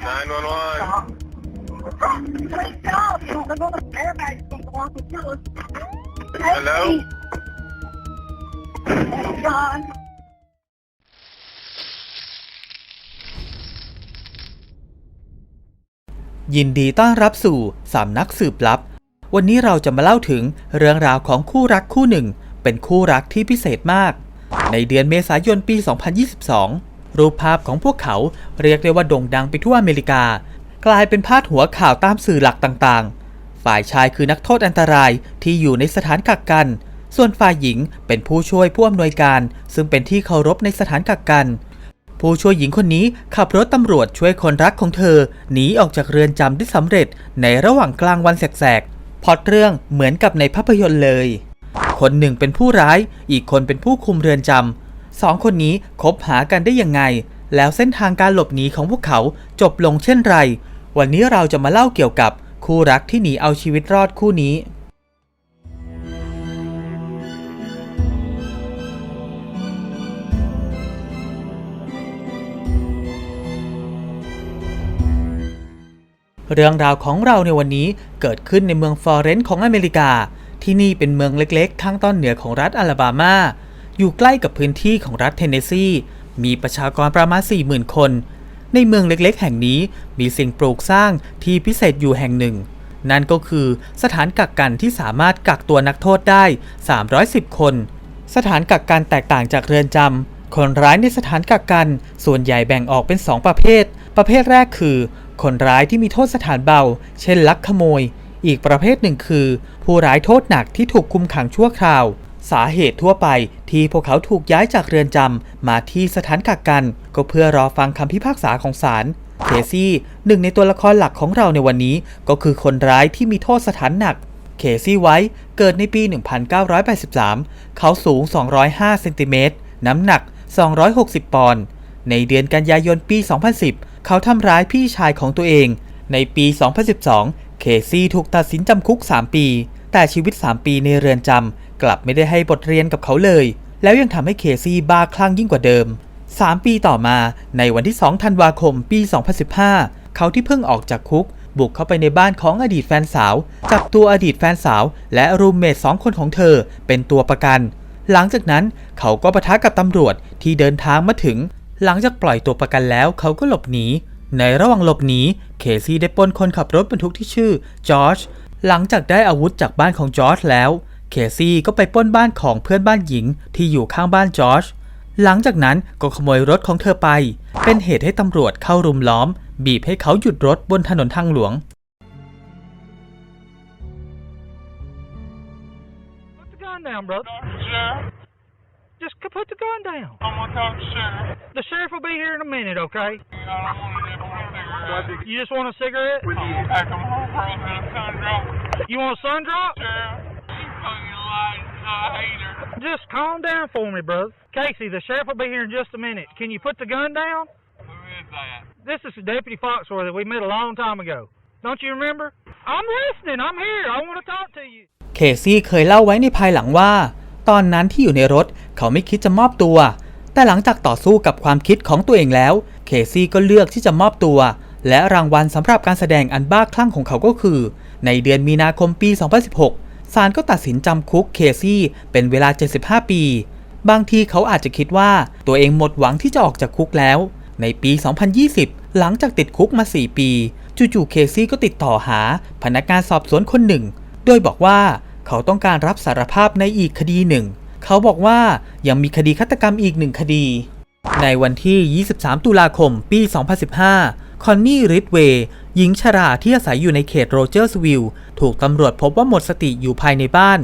911. Hello? John. ยินดีต้อนรับสู่สำนักสืบลับ วันนี้เราจะมาเล่าถึงเรื่องราวของคู่รักคู่หนึ่ง เป็นคู่รักที่พิเศษมาก ในเดือนเมษายนปี 2022 รูปภาพของพวกเขาเรียกได้ว่าโด่งดังไปทั่วอเมริกา กลายเป็นพาดหัวข่าวตามสื่อหลักต่างๆ ฝ่ายชายคือนักโทษอันตรายที่อยู่ในสถานกักกัน ส่วนฝ่ายหญิงเป็นผู้ช่วยผู้อำนวยการ ซึ่งเป็นที่เคารพในสถานกักกัน ผู้ช่วยหญิงคนนี้ขับรถตำรวจช่วยคนรักของเธอหนีออกจากเรือนจำได้สำเร็จในระหว่างกลางวันแสกๆพล็อตเรื่องเหมือนกับในภาพยนตร์เลย คนหนึ่งเป็นผู้ร้าย อีกคนเป็นผู้คุมเรือนจำ สองคนนี้คบหากันได้ยังไง แล้วเส้นทางการหลบหนีของพวกเขาจบลงเช่นไร วันนี้เราจะมาเล่าเกี่ยวกับคู่รักที่หนีเอาชีวิตรอดคู่นี้เรื่องราวของเราในวันนี้เกิดขึ้นในเมืองฟลอเรนซ์ของอเมริกา ที่นี่เป็นเมืองเล็กๆ ทางตอนเหนือของรัฐอลาบามา อยู่ใกล้กับพื้นที่ของรัฐเทนเนสซี มีประชากรประมาณ 40,000 คน ในเมืองเล็กๆ แห่งนี้มีสิ่งปลูกสร้างที่พิเศษอยู่แห่งหนึ่ง นั่นก็คือสถานกักกันที่สามารถกักตัวนักโทษได้ 310 คน สถานกักกันแตกต่างจากเรือนจำ คนร้ายในสถานกักกันส่วนใหญ่แบ่งออกเป็น 2 ประเภท ประเภทแรกคือ คนร้ายที่มีโทษสถานเบา เช่นลักขโมยอีกประเภทหนึ่งคือ ผู้ร้ายโทษหนักที่ถูกคุมขังชั่วคราว สาเหตุทั่วไปที่พวกเขาถูกย้ายจากเรือนจำมาที่สถานกักกัน ก็เพื่อรอฟังคำพิพากษาของศาลเคซี่หนึ่งในตัวละครหลักของเราในวันนี้ ก็คือคนร้ายที่มีโทษสถานหนัก เคซี่ไว้เกิดในปี 1983 เขาสูง 205 เซนติเมตร น้ำหนัก 260 ปอนด์ ในเดือนกันยายนปี 2010 เขาทำร้ายพี่ชายของตัวเอง ในปี 2012 เคซี่ถูกตัดสินจำคุก 3 ปี แต่ชีวิต 3 ปีในเรือนจำ กลับไม่ได้ให้บทเรียนกับเขาเลย แล้วยังทำให้เคซี่บ้าคลั่งยิ่งกว่าเดิม 3 ปีต่อมาในวันที่ 2 ธันวาคมปี 2015 เขาที่เพิ่งออกจากคุก บุกเข้าไปในบ้านของอดีตแฟนสาว จับตัวอดีตแฟนสาว และรูมเมทสองคนของเธอเป็นตัวประกัน หลังจากนั้นเขาก็ปะทะกับตำรวจที่เดินทางมาถึง หลังจากปล่อยตัวประกันแล้วเขาก็หลบหนีในระหว่างหลบหนีเคซี่ได้ปล้นคนขับรถบรรทุกที่ชื่อจอร์จหลังจากได้อาวุธจากบ้านของจอร์จแล้ว เคซี่ก็ไปปล้นบ้านของเพื่อนบ้านหญิงที่อยู่ข้างบ้านจอร์จหลังจากนั้นก็ขโมยรถของเธอไป เป็นเหตุให้ตำรวจเข้ารุมล้อม บีบให้เขาหยุดรถบนถนนทางหลวง Put the gun down, brother. Sheriff, Just c- put the gun down. I'm gonna talk to Sheriff. The sheriff will be here in a minute, okay? I don't want to get a cigarette. You just want a cigarette? I'm packing my girls in a sun drop. You want a sun drop? Sheriff, you fucking lies. I hate her. Just calm down for me, brother. Casey, the sheriff will be here in just a minute. Can you put the gun down? Who is that? This is Deputy Foxworthy. We met a long time ago. Don't you remember? I'm listening. I'm here. I want to talk to you. เคซี่เคยเล่าไว้ในภายหลังว่า ตอนนั้นที่อยู่ในรถเขาไม่คิดจะมอบตัว แต่หลังจากต่อสู้กับความคิดของตัวเองแล้ว เคซี่ก็เลือกที่จะมอบตัว และรางวัลสำหรับการแสดงอันบ้าคลั่งของเขาก็คือ ในเดือนมีนาคมปี 2016 ศาลก็ตัดสินจำคุกเคซี่เป็นเวลา 75 ปี บางทีเขาอาจจะคิดว่าตัวเองหมดหวังที่จะออกจากคุกแล้ว ในปี 2020 หลังจากติดคุกมา 4 ปี จู่ๆ เคซี่ก็ติดต่อหาพนักงานสอบสวนคนหนึ่ง โดยบอกว่าเขาต้องการรับสารภาพในอีกคดีหนึ่ง เขาบอกว่ายังมีคดีฆาตกรรมอีกหนึ่งคดี ในวันที่ 23 ตุลาคม ปี 2015 คอนนี่ริดเวย์หญิงชราที่อาศัยอยู่ในเขตโรเจอร์สวิลล์ถูกตำรวจพบว่าหมดสติอยู่ภายในบ้าน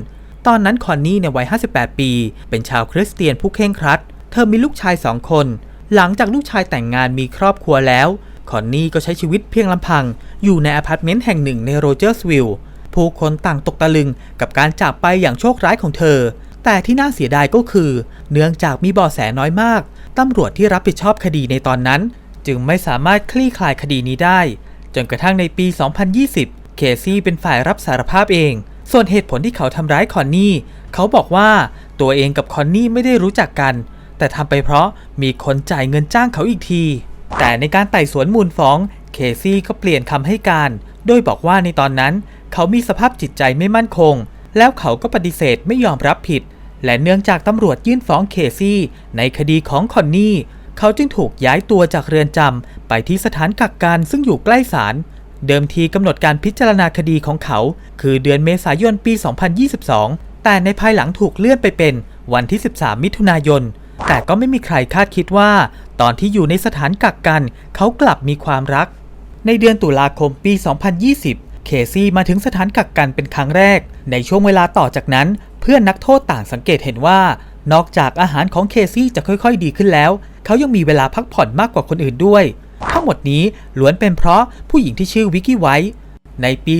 ตอนนั้นคอนนี่ในวัย 58 ปี เป็นชาวคริสเตียนผู้เคร่งครัด เธอมีลูกชายสองคน หลังจากลูกชายแต่งงานมีครอบครัวแล้ว คอนนี่ก็ใช้ชีวิตเพียงลำพัง อยู่ในอพาร์ตเมนต์แห่งหนึ่งในโรเจอร์สวิลล์ผู้คนต่างตกตะลึงกับการจากไปอย่างโชคร้ายของเธอ แต่ที่น่าเสียดายก็คือ เนื่องจากมีเบาะแสน้อยมากตำรวจที่รับผิดชอบคดีในตอนนั้น จึงไม่สามารถคลี่คลายคดีนี้ได้ จนกระทั่งในปี 2020 เคซี่เป็นฝ่ายรับสารภาพเอง ส่วนเหตุผลที่เขาทำร้ายคอนนี่ เขาบอกว่าตัวเองกับคอนนี่ไม่ได้รู้จักกัน แต่ทำไปเพราะมีคนจ่ายเงินจ้างเขาอีกที แต่ในการไต่สวนมูลฟ้อง เคซี่ก็เปลี่ยนคำให้การ โดยบอกว่าในตอนนั้น เขามีสภาพจิตใจไม่มั่นคง แล้วเขาก็ปฏิเสธไม่ยอมรับผิดและเนื่องจากตำรวจยื่นฟ้องเคซี่ในคดีของคอนนี่ เขาจึงถูกย้ายตัวจากเรือนจำไปที่สถานกักกันซึ่งอยู่ใกล้ศาลเดิมทีกำหนดการพิจารณาคดีของเขา คือเดือนเมษายนปี 2022 แต่ในภายหลังถูกเลื่อนไปเป็นวันที่ 13 มิถุนายน แต่ก็ไม่มีใครคาดคิดว่า ตอนที่อยู่ในสถานกักกัน เขากลับมีความรัก ในเดือนตุลาคมปี 2020 เคซี่มาถึงสถานกักกันเป็นครั้งแรก ในช่วงเวลาต่อจากนั้น เพื่อนนักโทษต่างสังเกตเห็นว่า นอกจากอาหารของเคซี่จะค่อยๆ ดีขึ้นแล้ว เขายังมีเวลาพักผ่อนมากกว่าคนอื่นด้วย ทั้งหมดนี้ล้วนเป็นเพราะผู้หญิงที่ชื่อวิกกี้ไวท์ในปี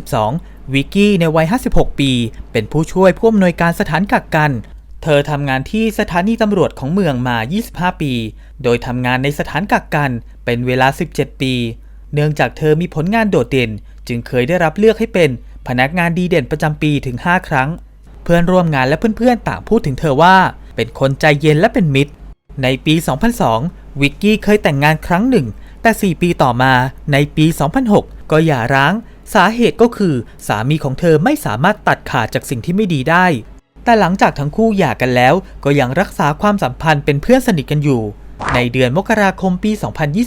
2022 วิกกี้ในวัย 56 ปี เป็นผู้ช่วยผู้อำนวยการสถานกักกัน เธอทำงานที่สถานีตำรวจของเมืองมา 25 ปี โดยทำงานในสถานกักกันเป็นเวลา 17 ปี เนื่องจากเธอมีผลงานโดดเด่น จึงเคยได้รับเลือกให้เป็นพนักงานดีเด่นประจำปีถึง 5 ครั้ง เพื่อนร่วมงานและเพื่อนๆ ต่างพูดถึงเธอว่า เป็นคนใจเย็นและเป็นมิตร ในปี 2002 วิกกี้เคยแต่งงานครั้งหนึ่ง แต่ 4 ปีต่อมาในปี 2006 ก็หย่าร้าง สาเหตุก็คือ สามีของเธอไม่สามารถตัดขาดจากสิ่งที่ไม่ดีได้ แต่หลังจากทั้งคู่หย่ากันแล้ว ก็ยังรักษาความสัมพันธ์เป็นเพื่อนสนิทกันอยู่ ในเดือนมกราคมปี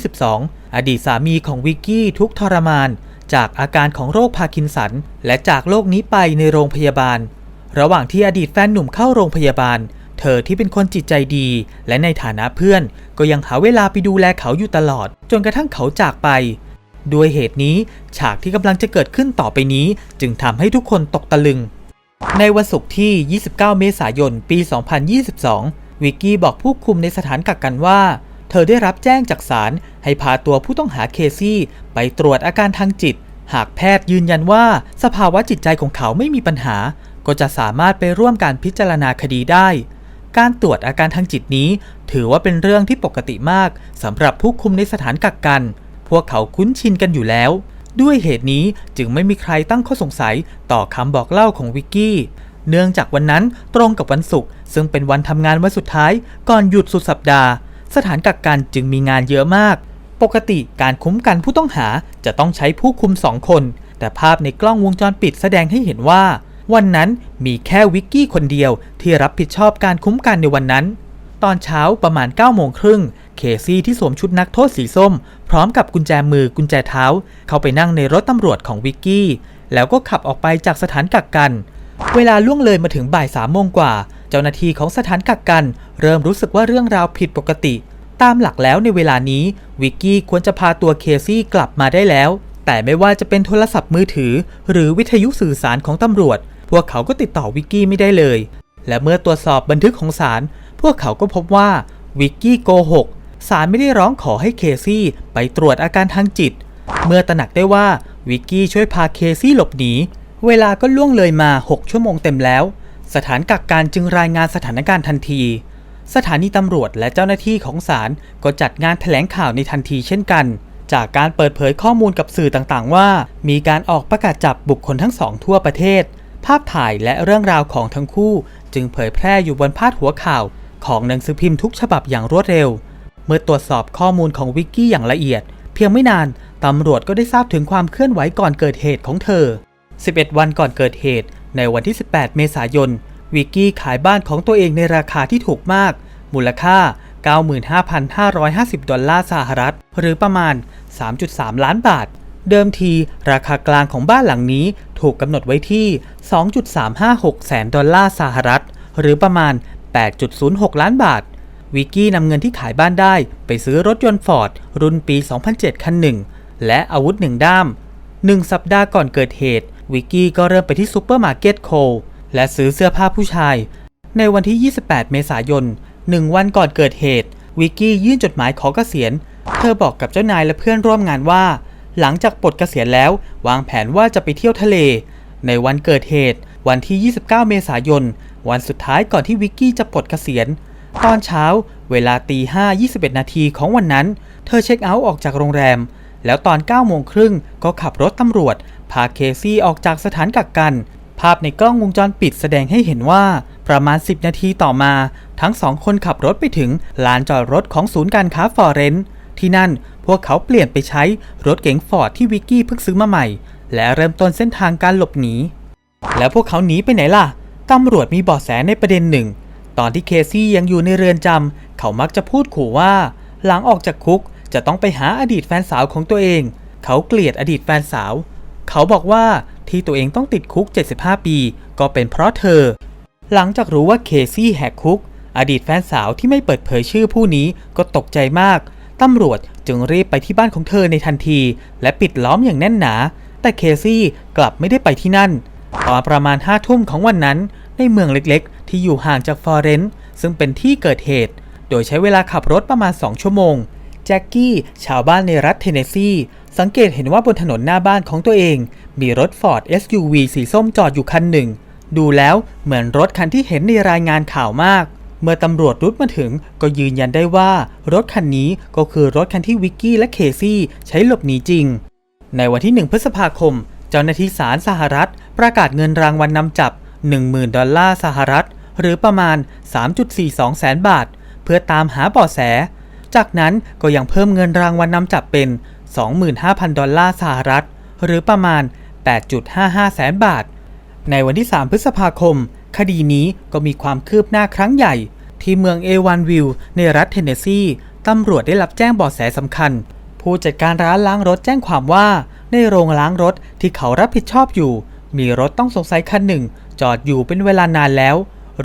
2022 อดีตสามีของวิกกี้ทุกทรมาน จากอาการของโรคพาร์กินสัน และจากโรคนี้ไปในโรงพยาบาล ระหว่างที่อดีตแฟนหนุ่มเข้าโรงพยาบาล เธอที่เป็นคนจิตใจดี และในฐานะเพื่อน ก็ยังหาเวลาไปดูแลเขาอยู่ตลอด จนกระทั่งเขาจากไป ด้วยเหตุนี้ฉากที่กำลังจะเกิดขึ้นต่อไปนี้ จึงทำให้ทุกคนตกตะลึง ในวันศุกร์ที่ 29 เมษายน ปี 2022 วิกกี้บอกผู้คุมในสถานกักกันว่า เธอได้รับแจ้งจากศาลให้พาตัวผู้ต้องหาเคซี่ ไปตรวจอาการทางจิต หากแพทย์ยืนยันว่าสภาวะจิตใจของเขาไม่มีปัญหา ก็จะสามารถไปร่วมการพิจารณาคดีได้ การตรวจอาการทางจิตนี้ ถือว่าเป็นเรื่องที่ปกติมากสำหรับผู้คุมในสถานกักกัน พวกเขาคุ้นชินกันอยู่แล้ว ด้วยเหตุนี้จึงไม่มีใครตั้งข้อสงสัยต่อคำบอกเล่าของวิกกี้ เนื่องจากวันนั้นตรงกับวันศุกร์ซึ่งเป็นวันทำงานวันสุดท้าย ก่อนหยุดสุดสัปดาห์ สถานกักกันจึงมีงานเยอะมาก ปกติการคุ้มกันผู้ต้องหาจะต้องใช้ผู้คุมสองคน แต่ภาพในกล้องวงจรปิดแสดงให้เห็นว่า วันนั้นมีแค่วิกกี้คนเดียวที่รับผิดชอบการคุ้มกันในวันนั้น ตอนเช้าประมาณ9โมงครึ่งเคซี่ที่สวมชุดนักโทษสีส้ม พร้อมกับกุญแจมือกุญแจเท้า เข้าไปนั่งในรถตำรวจของวิกกี้ แล้วก็ขับออกไปจากสถานกักกัน เวลาล่วงเลยมาถึงบ่ายสามโมงกว่า เจ้าหน้าที่ของสถานกักกัน เริ่มรู้สึกว่าเรื่องราวผิดปกติ ตามหลักแล้วในเวลานี้วิกกี้ควรจะพาตัวเคซี่กลับมาได้แล้ว แต่ไม่ว่าจะเป็นโทรศัพท์มือถือ หรือวิทยุสื่อสารของตำรวจ วกเขาก็ติดต่อวิกกี้ไม่ได้เลย และเมื่อตรวจสอบบันทึกของศาลพวกเขาก็พบว่าวิกกี้โกหกศาลไม่ได้ร้องขอให้เคซี่ไปตรวจอาการทางจิต เมื่อตระหนักได้ว่าวิกกี้ช่วยพาเคซี่หลบหนี เวลาก็ล่วงเลยมา 6 ชั่วโมงเต็มแล้ว สถานกักกันจึงรายงานสถานการณ์ทันที สถานีตำรวจและเจ้าหน้าที่ของศาลก็จัดงานแถลงข่าวในทันทีเช่นกัน จากการเปิดเผยข้อมูลกับสื่อต่างๆ ว่า มีการออกประกาศจับบุคคลทั้งสองทั่วประเทศ ภาพถ่ายและเรื่องราวของทั้งคู่จึงเผยแพร่อยู่บนพาดหัวข่าวของหนังสือพิมพ์ทุกฉบับอย่างรวดเร็ว เมื่อตรวจสอบข้อมูลของวิกกี้อย่างละเอียด เพียงไม่นาน ตำรวจก็ได้ทราบถึงความเคลื่อนไหวก่อนเกิดเหตุของเธอ 11 วันก่อนเกิดเหตุ ในวันที่ 18 เมษายน วิกกี้ขายบ้านของตัวเองในราคาที่ถูกมาก มูลค่า 95,550 ดอลลาร์สหรัฐ หรือประมาณ 3.3 ล้านบาท เดิมทีราคากลางของบ้านหลังนี้ ถูกกำหนดไว้ที่ 2.356 แสนดอลลาร์สหรัฐ หรือประมาณ 8.06 ล้านบาท วิกกี้นำเงินที่ขายบ้านได้ไปซื้อรถยนต์ฟอร์ดรุ่นปี 2007 คันหนึ่ง และอาวุธหนึ่งด้าม หนึ่งสัปดาห์ก่อนเกิดเหตุ วิกกี้ก็เริ่มไปที่ซูเปอร์มาร์เก็ตโคลและซื้อเสื้อผ้าผู้ชาย ในวันที่ 28 เมษายนหนึ่งวันก่อนเกิดเหตุ วิกกี้ยื่นจดหมายขอเกษียณ เธอบอกกับเจ้านายและเพื่อนร่วมงานว่า หลังจากปลดเกษียณแล้ว วางแผนว่าจะไปเที่ยวทะเล ในวันเกิดเหตุ วันที่ 29 เมษายน วันสุดท้ายก่อนที่วิกกี้จะปลดเกษียณ ตอนเช้า เวลาตี5 21 นาทีของวันนั้น เธอเช็คเอาท์ออกจากโรงแรม แล้วตอน9โมงครึ่งก็ขับรถตำรวจ พาเคซี่ออกจากสถานกักกัน ภาพในกล้องวงจรปิดแสดงให้เห็นว่าประมาณ 10 นาทีต่อมา ทั้งสองคนขับรถไปถึงลานจอดรถของศูนย์การค้าฟอร์เรนซ์ ที่นั่น พวกเขาเปลี่ยนไปใช้รถเก๋งฟอร์ดที่วิกกี้เพิ่งซื้อมาใหม่ และเริ่มต้นเส้นทางการหลบหนี แล้วพวกเขาหนีไปไหนล่ะ ตำรวจมีเบาะแสในประเด็นหนึ่ง ตอนที่เคซี่ยังอยู่ในเรือนจำเขามักจะพูดขู่ว่า หลังออกจากคุกจะต้องไปหาอดีตแฟนสาวของตัวเอง เขาเกลียดอดีตแฟนสาว เขาบอกว่าที่ตัวเองต้องติดคุก 75 ปี ก็เป็นเพราะเธอ หลังจากรู้ว่าเคซี่แหกคุก อดีตแฟนสาวที่ไม่เปิดเผยชื่อผู้นี้ก็ตกใจมาก ตำรวจจึงรีบไปที่บ้านของเธอในทันที และปิดล้อมอย่างแน่นหนา แต่เคซี่กลับไม่ได้ไปที่นั่น ตอนประมาณห้าทุ่มของวันนั้น ในเมืองเล็กๆ ที่อยู่ห่างจากฟอเรนซ์ซึ่งเป็นที่เกิดเหตุ โดยใช้เวลาขับรถประมาณ 2 ชั่วโมง แจ็คกี้ชาวบ้านในรัฐเทนเนสซีสังเกตเห็นว่าบนถนนหน้าบ้านของตัวเอง มีรถฟอร์ด SUV สีส้มจอดอยู่คันหนึ่ง ดูแล้วเหมือนรถคันที่เห็นในรายงานข่าวมาก เมื่อตำรวจรุดมาถึงก็ยืนยันได้ว่ารถคันนี้ก็คือรถคันที่วิกกี้และเคซี่ใช้หลบหนีจริง ในวันที่ 1 พฤษภาคม เจ้าหน้าที่ศาลสหรัฐ ประกาศเงินรางวัลนนำจับ 10,000 ดอลลาร์สหรัฐ หรือประมาณ 3.42 แสนบาท เพื่อตามหาเบาะแส จากนั้นก็ยังเพิ่มเงินรางวัลนนำจับเป็น 25,000 ดอลลาร์สหรัฐ หรือประมาณ 8.55 แสนบาท ในวันที่ 3 พฤษภาคม คดีนี้ก็มีความคืบหน้าครั้งใหญ่ ที่เมืองเอวานวิลในรัฐเทนเนสซีตำรวจได้รับแจ้งเบาะแสสำคัญ ผู้จัดการร้านล้างรถแจ้งความว่า ในโรงล้างรถที่เขารับผิดชอบอยู่ มีรถต้องสงสัยคันหนึ่ง จอดอยู่เป็นเวลานานแล้ว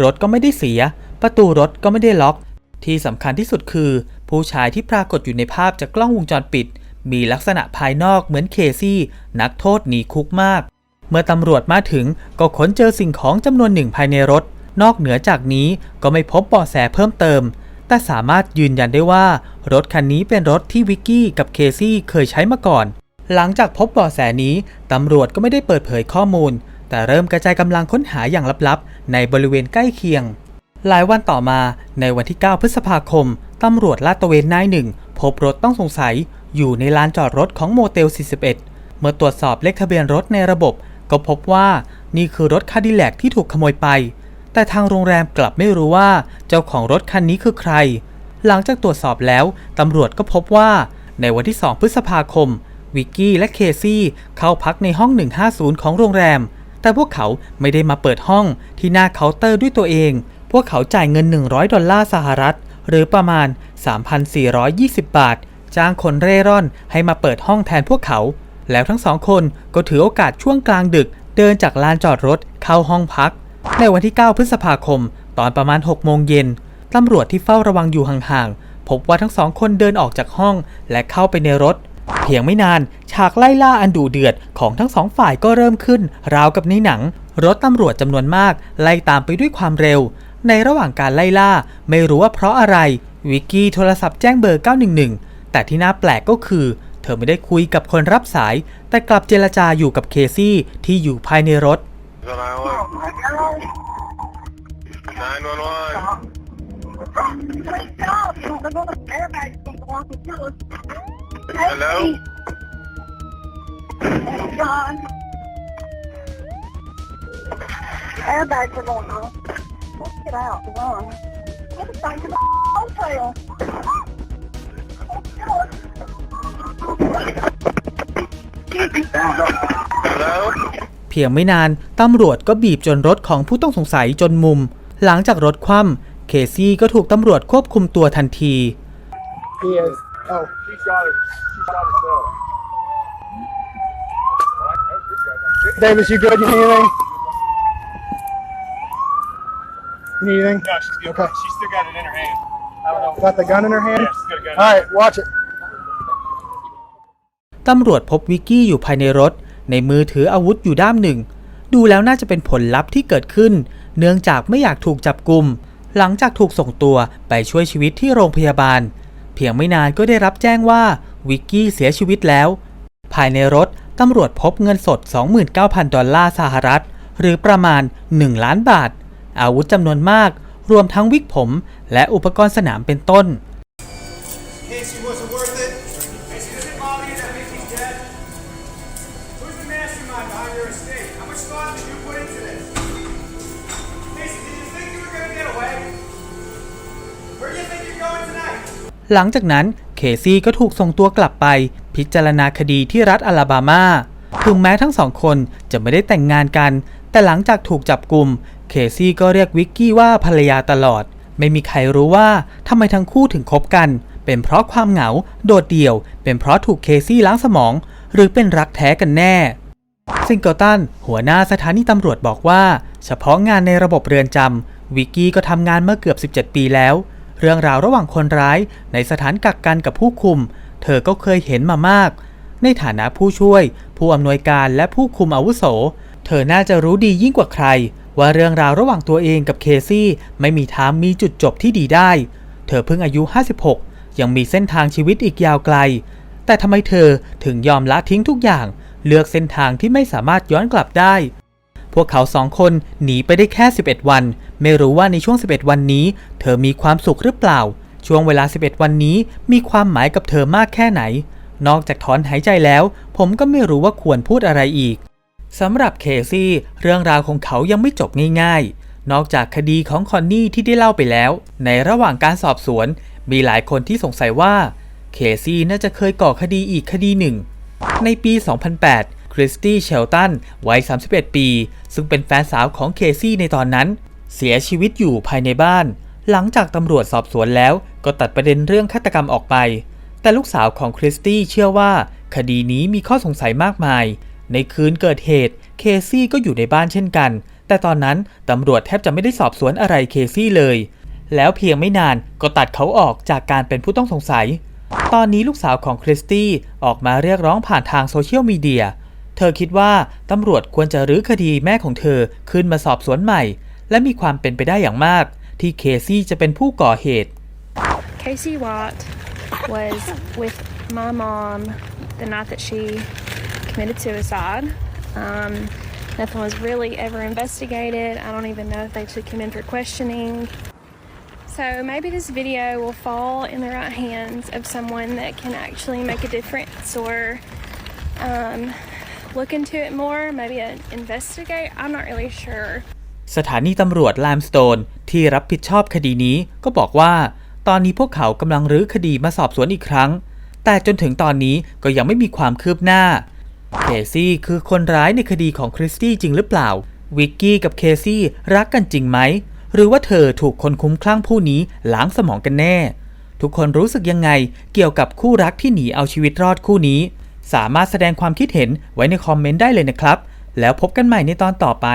รถก็ไม่ได้เสีย ประตูรถก็ไม่ได้ล็อก ที่สำคัญที่สุดคือ ผู้ชายที่ปรากฏอยู่ในภาพจากกล้องวงจรปิด มีลักษณะภายนอกเหมือนเคซี่ นักโทษหนีคุกมาก เมื่อตำรวจมาถึงก็ค้นเจอสิ่งของจำนวนหนึ่งภายในรถ นอกเหนือจากนี้ก็ไม่พบเบาะแสเพิ่มเติม แต่สามารถยืนยันได้ว่า รถคันนี้เป็นรถที่วิกกี้กับเคซี่เคยใช้มาก่อน หลังจากพบเบาะแสนี้ตำรวจก็ไม่ได้เปิดเผยข้อมูล แต่เริ่มกระจายกำลังค้นหาอย่างลับๆ ในบริเวณใกล้เคียง หลายวันต่อมาในวันที่ 9 พฤษภาคมตำรวจลาดตระเวนนายหนึ่งพบรถต้องสงสัยอยู่ในลานจอดรถของโมเตล 41 เมื่อตรวจสอบเลขทะเบียนรถในระบบ ก็พบว่านี่คือรถคาดิแลกที่ถูกขโมยไป แต่ทางโรงแรมกลับไม่รู้ว่าเจ้าของรถคันนี้คือใคร หลังจากตรวจสอบแล้วตำรวจก็พบว่าในวันที่ 2 พฤษภาคม วิกกี้และเคซี่เข้าพักในห้อง 150 ของโรงแรม แต่พวกเขาไม่ได้มาเปิดห้องที่หน้าเคาน์เตอร์ด้วยตัวเอง พวกเขาจ่ายเงิน 100 ดอลลาร์สหรัฐ หรือประมาณ 3,420 บาท จ้างคนเร่ร่อนให้มาเปิดห้องแทนพวกเขา แล้วทั้งสองคนก็ถือโอกาสช่วงกลางดึกเดินจากลานจอดรถเข้าห้องพัก ในวันที่ 9 พฤษภาคม ตอนประมาณ 6 โมงเย็นตำรวจที่เฝ้าระวังอยู่ห่างๆ พบว่าทั้งสองคนเดินออกจากห้องและเข้าไปในรถ เพียงไม่นาน ฉากไล่ล่าอันดุเดือดของทั้งสองฝ่ายก็เริ่มขึ้น ราวกับในหนัง รถตำรวจจำนวนมาก ไล่ตามไปด้วยความเร็ว ในระหว่างการไล่ล่า ไม่รู้ว่าเพราะอะไร วิกกี้โทรศัพท์แจ้งเบอร์ 911 แต่ที่น่าแปลกก็คือ ธอไม่ได้คุยกับคนรับสาย แต่กลับเจรจาอยู่กับเคซี่ที่อยู่ภายในรถ Oh my God. 911. Please stop. They're going to airbags going to walk with you. Hello? Oh, God. Airbags are going off. Let's get out. Run. Get us back to the hotel. Hello? เพียงไม่นาน ตำรวจก็บีบจนรถของผู้ต้องสงสัยจนมุม หลังจากรถคว่ำเคซี่ก็ถูกตำรวจควบคุมตัวทันที He is. Oh, She shot her. She shot herself. Davis, you good? You need anything? You need anything? No, she's good. Okay. She's still got it in her hand. I don't know. Got the gun in her hand? Yeah, she's got a gun. All right, watch it. ตำรวจพบวิกกี้อยู่ภายในรถ ในมือถืออาวุธอยู่ด้ามหนึ่ง ดูแล้วน่าจะเป็นผลลัพธ์ที่เกิดขึ้น เนื่องจากไม่อยากถูกจับกลุ่ม หลังจากถูกส่งตัวไปช่วยชีวิตที่โรงพยาบาล เพียงไม่นานก็ได้รับแจ้งว่าวิกกี้เสียชีวิตแล้ว ภายในรถตำรวจพบเงินสด 29,000 ดอลลาร์สหรัฐ หรือประมาณ 1 ล้านบาท อาวุธจำนวนมาก รวมทั้งวิกผม และอุปกรณ์สนามเป็นต้น หลังจากนั้นเคซี่ก็ถูกส่งตัวกลับไป พิจารณาคดีที่รัฐอลาบามา ถึงแม้ทั้งสองคนจะไม่ได้แต่งงานกัน แต่หลังจากถูกจับกลุ่ม เคซี่ก็เรียกวิกกี้ว่าภรรยาตลอด ไม่มีใครรู้ว่าทำไมทั้งคู่ถึงคบกัน เป็นเพราะความเหงา โดดเดี่ยว เป็นเพราะถูกเคซี่ล้างสมอง หรือเป็นรักแท้กันแน่ซิงเกิลตันหัวหน้าสถานีตำรวจบอกว่า เฉพาะงานในระบบเรือนจำวิกกี้ก็ทำงานเมื่อเกือบ 17 ปีแล้ว เรื่องราวระหว่างคนร้ายในสถานกักกันกับผู้คุม เธอก็เคยเห็นมามาก ในฐานะผู้ช่วย ผู้อำนวยการและผู้คุมอาวุโส เธอน่าจะรู้ดียิ่งกว่าใคร ว่าเรื่องราวระหว่างตัวเองกับเคซี่ไม่มีทางมีจุดจบที่ดีได้ เธอเพิ่งอายุ 56 ยังมีเส้นทางชีวิตอีกยาวไกล แต่ทำไมเธอถึงยอมละทิ้งทุกอย่าง เลือกเส้นทางที่ไม่สามารถย้อนกลับได้ พวกเขาสองคนหนีไปได้แค่ 11 วัน ไม่รู้ว่าในช่วง 11 วันนี้ เธอมีความสุขหรือเปล่า ช่วงเวลา 11 วันนี้มีความหมายกับเธอมากแค่ไหน นอกจากถอนหายใจแล้ว ผมก็ไม่รู้ว่าควรพูดอะไรอีกสำหรับเคซี่ เรื่องราวของเขายังไม่จบง่ายๆ นอกจากคดีของคอนนี่ที่ได้เล่าไปแล้ว ในระหว่างการสอบสวน มีหลายคนที่สงสัยว่า เคซี่น่าจะเคยก่อคดีอีกคดีหนึ่ง ในปี 2008 ริสตี้เชลตันวัย 31 ปี ซึ่งเป็นแฟนสาวของเคซี่ในตอนนั้น เสียชีวิตอยู่ภายในบ้าน หลังจากตำรวจสอบสวนแล้ว ก็ตัดประเด็นเรื่องฆาตกรรมออกไป แต่ลูกสาวของคริสตี้เชื่อว่า คดีนี้มีข้อสงสัยมากมาย ในคืนเกิดเหตุ เคซี่ก็อยู่ในบ้านเช่นกัน แต่ตอนนั้นตำรวจแทบจะไม่ได้สอบสวนอะไรเคซี่เลย แล้วเพียงไม่นานก็ตัดเขาออกจากการเป็นผู้ต้องสงสัยตอนนี้ลูกสาวของคริสตี้ออกมาเรียกร้องผ่านทางโซเชียลมีเดีย เธอคิดว่าตำรวจควรจะรื้อคดีแม่ของเธอขึ้นมาสอบสวนใหม่ และมีความเป็นไปได้อย่างมาก ที่เคซี่จะเป็นผู้ก่อเหตุ Casey Watt was with my mom the night that she committed suicide. Um, nothing was really ever investigated. I don't even know if they took him in for questioning. So maybe this video will fall in the right hands of someone that can actually make a difference or um, look into it more, maybe investigate. I'm not really sure. สถานีตำรวจลมสโตนที่รับผิดชอบคดีนี้ก็บอกว่า ตอนนี้พวกเขากำลังรื้อคดีมาสอบสวนอีกครั้ง แต่จนถึงตอนนี้ก็ยังไม่มีความคืบหน้า เคซี่คือคนร้ายในคดีของคริสตี้จริงหรือเปล่า วิกกี้กับเคซี่รักกันจริงไหม หรือว่าเธอถูกคนคุ้มคลั่งผู้นี้ล้างสมองกันแน่ ทุกคนรู้สึกยังไงเกี่ยวกับคู่รักที่หนีเอาชีวิตรอดคู่นี้ สามารถแสดงความคิดเห็นไว้ในคอมเมนต์ได้เลยนะครับ แล้วพบกันใหม่ในตอนต่อไป